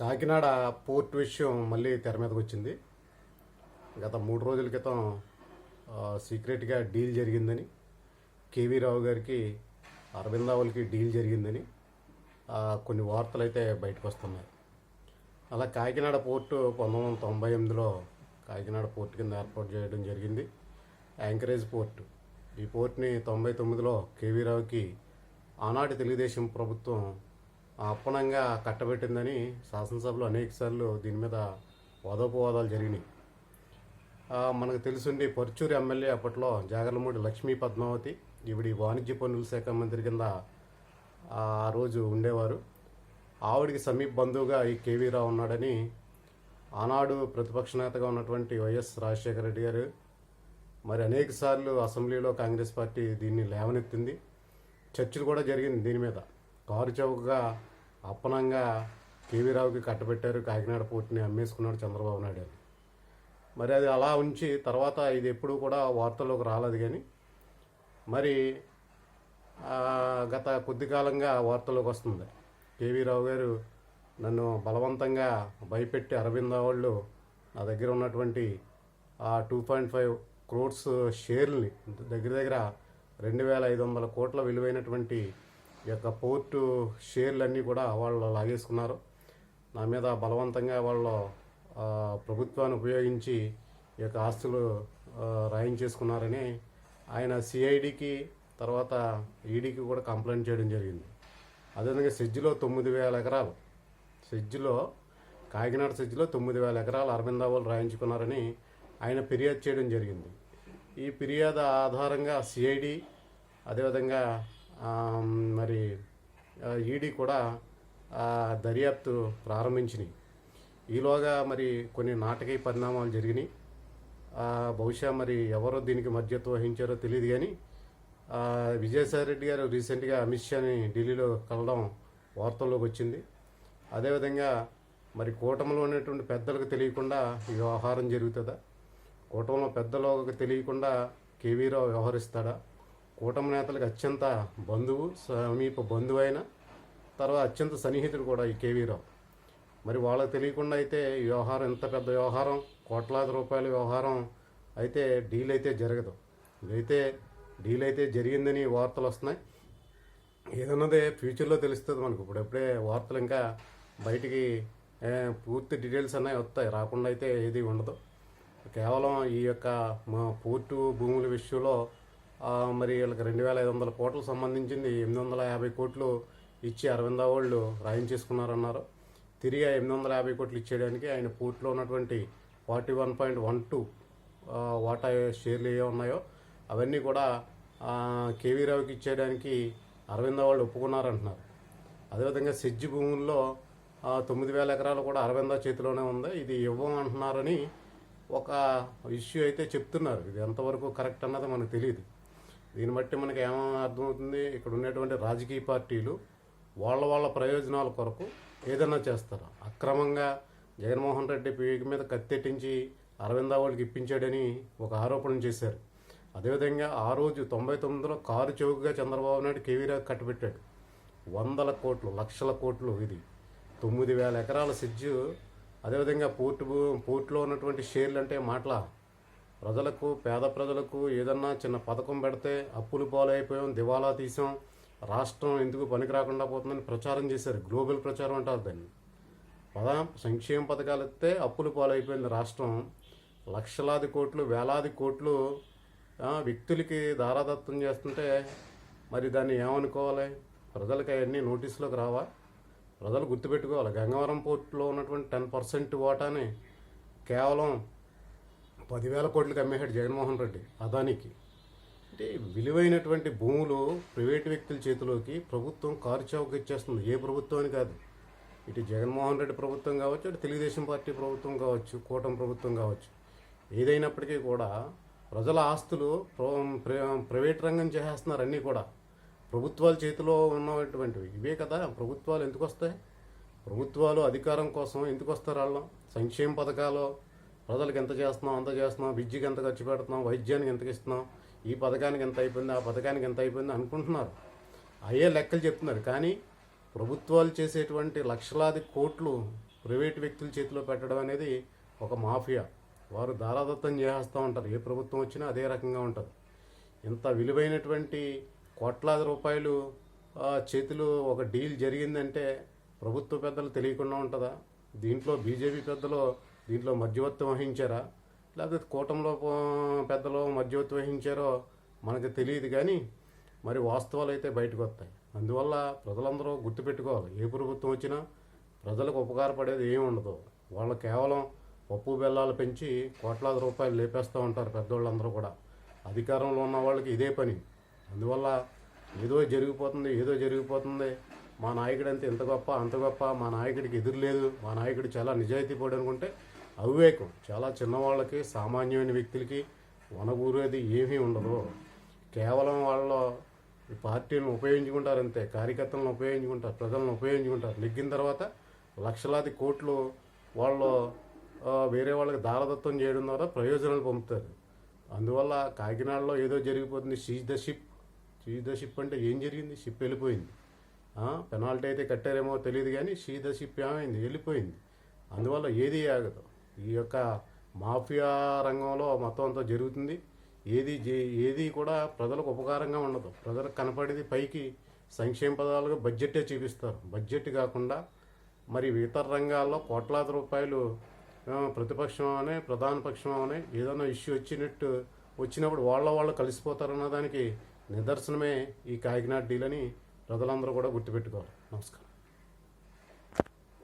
Kakinada port విషయం మళ్ళీ తెర మీదకి వచ్చింది. గత మూడు రోజుల క్రితం సీక్రెట్గా డీల్ జరిగిందని కేవీ రావు గారికి అరవిందావులకి డీల్ జరిగిందని కొన్ని వార్తలు అయితే బయటకు వస్తున్నాయి అలా కాకినాడ పోర్టు పంతొమ్మిది వందల తొంభై ఎనిమిదిలో కాకినాడ పోర్టు కింద ఏర్పాటు చేయడం జరిగింది. Anchorage port. ఈ పోర్ట్ని తొంభై తొమ్మిదిలో కేవీ రావుకి ఆనాటి తెలుగుదేశం ప్రభుత్వం అప్పనంగా కట్టబెట్టిందని శాసనసభలో అనేకసార్లు దీని మీద వాదోపవాదాలు జరిగినాయి. మనకు తెలుసుండి పరుచూరు ఎమ్మెల్యే అప్పట్లో జాగర్లమూడి లక్ష్మీ పద్మావతి ఈవిడి వాణిజ్య పన్నుల శాఖ మంత్రి కింద ఆ రోజు ఉండేవారు. ఆవిడికి సమీప బంధువుగా ఈ కేవీ రావు ఉన్నాడని ఆనాడు ప్రతిపక్ష నేతగా ఉన్నటువంటి వైఎస్ రాజశేఖర రెడ్డి గారు మరి అనేకసార్లు అసెంబ్లీలో కాంగ్రెస్ పార్టీ దీన్ని లేవనెత్తింది. చర్చలు కూడా జరిగింది దీని మీద. కారు చౌకగా అప్పనంగా కేవీ రావుకి కట్టబెట్టారు కాకినాడ పోర్టుని అమ్మేసుకున్నాడు చంద్రబాబు నాయుడు అని. మరి అది అలా ఉంచి తర్వాత ఇది ఎప్పుడూ కూడా వార్తల్లోకి రాలేదు కానీ మరి గత కొద్ది కాలంగా వార్తల్లోకి వస్తుంది. కేవీ రావు గారు నన్ను బలవంతంగా భయపెట్టి అరవింద వాళ్ళు నా దగ్గర ఉన్నటువంటి ఆ టూ పాయింట్ ఫైవ్ క్రోడ్స్ షేర్ని దగ్గర దగ్గర రెండు వేల ఐదు వందల కోట్ల విలువైనటువంటి యొక్క పోర్టు షేర్లన్నీ కూడా వాళ్ళు లాగేసుకున్నారు. నా మీద బలవంతంగా వాళ్ళు ప్రభుత్వాన్ని ఉపయోగించి ఈ యొక్క ఆస్తులు రాయించేసుకున్నారని ఆయన సిఐడికి తర్వాత ఈడీకి కూడా కంప్లైంట్ చేయడం జరిగింది. అదేవిధంగా సెజ్జిలో తొమ్మిది వేల ఎకరాలు సెజ్జిలో కాకినాడ సెజ్జిలో తొమ్మిది వేల ఎకరాలు అరవిందావులు రాయించుకున్నారని ఆయన ఫిర్యాదు చేయడం జరిగింది. ఈ ఫిర్యాదు ఆధారంగా సిఐడి అదేవిధంగా మరి ఈడీ కూడా దర్యాప్తు ప్రారంభించినాయి. ఈలోగా మరి కొన్ని నాటకీయ పరిణామాలు జరిగినాయి. బహుశా మరి ఎవరో దీనికి మధ్యత్వం వహించారో తెలియదు కానీ విజయసాయి రెడ్డి గారు రీసెంట్గా అమిత్ షాని ఢిల్లీలో కలడం వార్తల్లోకి వచ్చింది. అదేవిధంగా మరి కూటమిలో ఉన్నటువంటి పెద్దలకు తెలియకుండా ఈ వ్యవహారం జరుగుతుందా? కూటమిలో పెద్దలకు తెలియకుండా కేవీరావు వ్యవహరిస్తాడా? కూటమి నేతలకు అత్యంత బంధువు సమీప బంధువు అయిన తర్వాత అత్యంత సన్నిహితుడు కూడా ఈ కేవీరావు మరి వాళ్ళకి తెలియకుండా అయితే ఈ వ్యవహారం ఎంత పెద్ద వ్యవహారం కోట్లాది రూపాయల వ్యవహారం అయితే డీల్ అయితే జరగదు. ఇదైతే డీల్ అయితే జరిగిందని వార్తలు వస్తున్నాయి. ఏదన్నదే ఫ్యూచర్లో తెలుస్తుంది మనకు. ఇప్పుడు ఎప్పుడే వార్తలు ఇంకా బయటికి పూర్తి డీటెయిల్స్ అనేవి వస్తాయి. రాకుండా అయితే ఏది ఉండదు. కేవలం ఈ యొక్క మా పూర్తి భూముల విషయంలో మరి వీళ్ళకి రెండు వేల ఐదు వందల కోట్లకు సంబంధించింది ఎనిమిది వందల యాభై కోట్లు ఇచ్చి అరవింద వాళ్ళు రాయించేసుకున్నారన్నారు. తిరిగి ఆ ఎనిమిది వందల యాభై కోట్లు ఇచ్చేయడానికి ఆయన పోర్టులో ఉన్నటువంటి forty one point one two వాటా షేర్లు ఏ ఉన్నాయో అవన్నీ కూడా కేవీ రావుకి ఇచ్చేయడానికి అరవింద వాళ్ళు ఒప్పుకున్నారంటున్నారు. అదేవిధంగా సెజ్జి భూముల్లో తొమ్మిది వేల ఎకరాలు కూడా అరవింద చేతిలోనే ఉంది. ఇది ఇవ్వం అంటున్నారని ఒక ఇష్యూ అయితే చెప్తున్నారు. ఇది ఎంతవరకు కరెక్ట్ అన్నది మనకు తెలియదు దీన్ని బట్టి మనకి ఏమో అర్థమవుతుంది? ఇక్కడ ఉన్నటువంటి రాజకీయ పార్టీలు వాళ్ళ వాళ్ళ ప్రయోజనాల కొరకు ఏదైనా చేస్తారు? అక్రమంగా జగన్మోహన్ రెడ్డి పీకి మీద కత్తెట్టించి అరవింద వాళ్ళకి ఇప్పించాడని ఒక ఆరోపణ చేశారు. అదేవిధంగా ఆ రోజు తొంభై తొమ్మిదిలో కారు చౌకగా చంద్రబాబు నాయుడు కేవీరావు కట్టబెట్టాడు. వందల కోట్లు లక్షల కోట్లు ఇది. తొమ్మిది వేల ఎకరాల సిజ్జు అదేవిధంగా పోర్టు పోర్టులో ఉన్నటువంటి షేర్లు అంటే మాటల ప్రజలకు పేద ప్రజలకు ఏదన్నా చిన్న పథకం పెడితే అప్పులు పాలైపోయాం దివాలా తీసాం రాష్ట్రం ఎందుకు పనికి రాకుండా పోతుందని ప్రచారం చేశారు. గ్లోబల్ ప్రచారం అంటారు దాన్ని. పద సంక్షేమ పథకాలు ఇస్తే అప్పులు పాలైపోయింది రాష్ట్రం. లక్షలాది కోట్లు వేలాది కోట్లు వ్యక్తులకి దారాదత్తం చేస్తుంటే మరి దాన్ని ఏమనుకోవాలి? ప్రజలకి అవన్నీ నోటీసులోకి రావా? ప్రజలు గుర్తుపెట్టుకోవాలి. గంగవరం పోర్టులో ఉన్నటువంటి టెన్ పర్సెంట్ వాటాని కేవలం పదివేల కోట్లకి అమ్మేశాడు జగన్మోహన్ రెడ్డి అదానికి. అంటే విలువైనటువంటి భూములు ప్రైవేటు వ్యక్తుల చేతిలోకి ప్రభుత్వం కారు ఇచ్చేస్తుంది. ఏ ప్రభుత్వం అని కాదు. ఇటు జగన్మోహన్ రెడ్డి ప్రభుత్వం కావచ్చు అటు తెలుగుదేశం పార్టీ ప్రభుత్వం కావచ్చు కూటమి ప్రభుత్వం కావచ్చు. ఏదైనప్పటికీ కూడా ప్రజల ఆస్తులు ప్ర- ప్రైవేట్ రంగం చేసేస్తున్నారు అన్నీ కూడా. ప్రభుత్వాల చేతిలో ఉన్నటువంటివి. ఇవే కదా. ప్రభుత్వాలు ఎందుకు వస్తాయి? ప్రభుత్వాలు అధికారం కోసం ఎందుకు వస్తారు వాళ్ళు? సంక్షేమ పథకాలు ప్రజలకు ఎంత చేస్తున్నాం అంత చేస్తున్నాం విద్యకి ఎంత ఖర్చు పెడుతున్నాం వైద్యానికి ఎంత ఇస్తున్నాం ఈ పథకానికి ఎంత అయిపోయింది ఆ పథకానికి ఎంత అయిపోయింది అనుకుంటున్నారు. అయ్యే లెక్కలు చెప్తున్నారు. కానీ ప్రభుత్వాలు చేసేటువంటి లక్షలాది కోట్లు ప్రైవేట్ వ్యక్తుల చేతిలో పెట్టడం అనేది ఒక మాఫియా. వారు దారాదత్తం చేస్తూ ఉంటారు. ఏ ప్రభుత్వం వచ్చినా అదే రకంగా ఉంటుంది. ఇంత విలువైనటువంటి కోట్లాది రూపాయలు చేతిలో ఒక డీల్ జరిగిందంటే ప్రభుత్వ పెద్దలు తెలియకుండా ఉంటుందా? దీంట్లో బీజేపీ పెద్దలు దీంట్లో మధ్యవర్తి వహించారా? లేకపోతే కూటమిలో పెద్దలు మధ్యవర్తి వహించారో మనకు తెలియదు కానీ మరి వాస్తవాలు అయితే బయటకు వస్తాయి. అందువల్ల ప్రజలందరూ గుర్తుపెట్టుకోవాలి. ఏ ప్రభుత్వం వచ్చినా ప్రజలకు ఉపకారపడేది ఏమి ఉండదు. వాళ్ళు కేవలం పప్పు బెల్లాలు పెంచి కోట్లాది రూపాయలు లేపేస్తూ ఉంటారు పెద్దోళ్ళందరూ కూడా. అధికారంలో ఉన్న వాళ్ళకి ఇదే పని. అందువల్ల ఏదో జరిగిపోతుంది ఏదో జరిగిపోతుంది. మా నాయకుడు అంతే ఇంత గొప్ప అంత గొప్ప మా నాయకుడికి ఎదురు లేదు. మా నాయకుడు చాలా నిజాయితీ నిజాయితీపడు అనుకుంటే అవివేకం. చాలా చిన్నవాళ్ళకి సామాన్యమైన వ్యక్తులకి వనగూరేది ఏమీ ఉండదు. కేవలం వాళ్ళ ఈ పార్టీలను ఉపయోగించుకుంటారు అంతే. కార్యకర్తలను ఉపయోగించుకుంటారు ప్రజలను ఉపయోగించుకుంటారు. నెగ్గిన తర్వాత లక్షలాది కోట్లు వాళ్ళు వేరే వాళ్ళకి దారదత్వం చేయడం ద్వారా ప్రయోజనాలు పొందుతారు. అందువల్ల కాకినాడలో ఏదో జరిగిపోతుంది. Seize the ship seize the ship అంటే ఏం జరిగింది? షిప్ వెళ్ళిపోయింది. పెనాల్టీ అయితే కట్టారేమో తెలియదు కానీ సీజ్ ద షిప్ ఏమైంది? వెళ్ళిపోయింది. అందువల్ల ఏది ఆగదు. ఈ యొక్క మాఫియా రంగంలో మొత్తం అంతా జరుగుతుంది. ఏది ఏది కూడా ప్రజలకు ఉపకారంగా ఉండదు. ప్రజలకు కనపడేది పైకి సంక్షేమ పదాలుగా బడ్జెటే చూపిస్తారు. బడ్జెట్ కాకుండా మరి ఇతర రంగాల్లో కోట్లాది రూపాయలు ప్రతిపక్షం అనే ప్రధాన పక్షం అనే ఏదైనా ఇష్యూ వచ్చినట్టు వచ్చినప్పుడు వాళ్ళ వాళ్ళు కలిసిపోతారన్న దానికి నిదర్శనమే ఈ కాకినాడ డీలని ప్రజలందరూ కూడా గుర్తుపెట్టుకోవాలి. నమస్కారం.